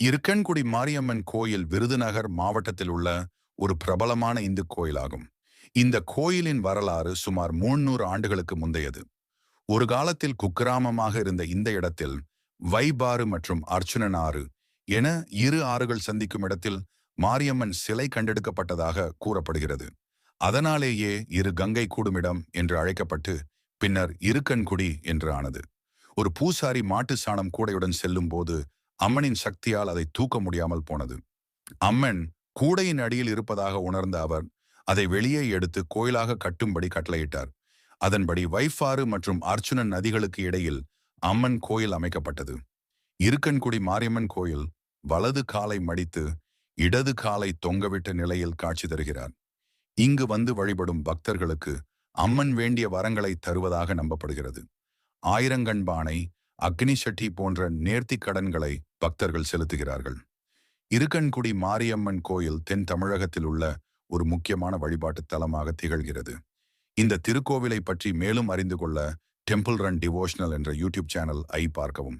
இருக்கன்குடி மாரியம்மன் கோயில் விருதுநகர் மாவட்டத்தில் உள்ள ஒரு பிரபலமான இந்து கோயிலாகும். இந்த கோயிலின் வரலாறு சுமார் முன்னூறு ஆண்டுகளுக்கு முந்தையது. ஒரு காலத்தில் குக்கிராமமாக இருந்த இந்த இடத்தில் வைபாறு மற்றும் அர்ச்சுனன் ஆறு என இரு ஆறுகள் சந்திக்கும் இடத்தில் மாரியம்மன் சிலை கண்டெடுக்கப்பட்டதாக கூறப்படுகிறது. அதனாலேயே இரு கங்கை கூடுமிடம் என்று அழைக்கப்பட்டு பின்னர் இருக்கன்குடி என்று ஆனது. ஒரு பூசாரி மாட்டு சாணம் கூடையுடன் செல்லும் போது அம்மனின் சக்தியால் அதை தூக்க முடியாமல் போனது. அம்மன் கூடையின் அடியில் இருப்பதாக உணர்ந்த அவர் அதை வெளியே எடுத்து கோயிலாக கட்டும்படி கட்டளையிட்டார். அதன்படி வைஃபாறு மற்றும் அர்ச்சுனன் நதிகளுக்கு இடையில் அம்மன் கோயில் அமைக்கப்பட்டது. இருக்கன்குடி மாரியம்மன் கோயில் வலது காலை மடித்து இடது காலை தொங்கவிட்ட நிலையில் காட்சி தருகிறார். இங்கு வந்து வழிபடும் பக்தர்களுக்கு அம்மன் வேண்டிய வரங்களை தருவதாக நம்பப்படுகிறது. ஆயிரங்கண்பானை அக்னிசட்டி போன்ற நேர்த்திக் கடன்களை பக்தர்கள் செலுத்துகிறார்கள். இருக்கன்குடி மாரியம்மன் கோயில் தென் தமிழகத்தில் உள்ள ஒரு முக்கியமான வழிபாட்டு தலமாக திகழ்கிறது. இந்த திருக்கோவிலை பற்றி மேலும் அறிந்து கொள்ள டெம்பிள் ரன் டிவோஷனல் என்ற யூடியூப் சேனல் ஐ பார்க்கவும்.